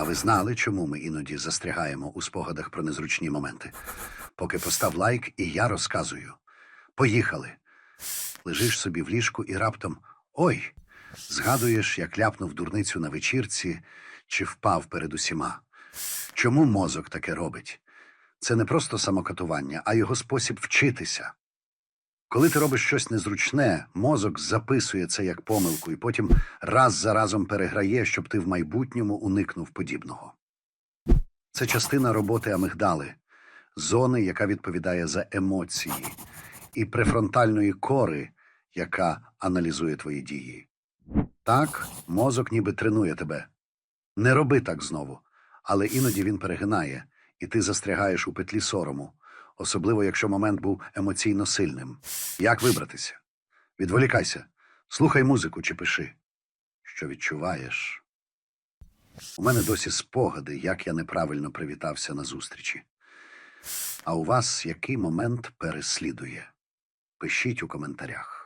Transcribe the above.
А ви знали, чому ми іноді застрягаємо у спогадах про незручні моменти? Поки постав лайк, і я розказую. Поїхали. Лежиш собі в ліжку і раптом ой. Згадуєш, як ляпнув дурницю на вечірці чи впав перед усіма. Чому мозок таке робить? Це не просто самокатування, а його спосіб вчитися. Коли ти робиш щось незручне, мозок записує це як помилку і потім раз за разом переграє, щоб ти в майбутньому уникнув подібного. Це частина роботи амигдали, зони, яка відповідає за емоції, і префронтальної кори, яка аналізує твої дії. Так, мозок ніби тренує тебе. Не роби так знову, але іноді він перегинає, і ти застрягаєш у петлі сорому, особливо якщо момент був емоційно сильним. Як вибратися? Відволікайся, слухай музику чи пиши. Що відчуваєш? У мене досі спогади, як я неправильно привітався на зустрічі. А у вас який момент переслідує? Пишіть у коментарях.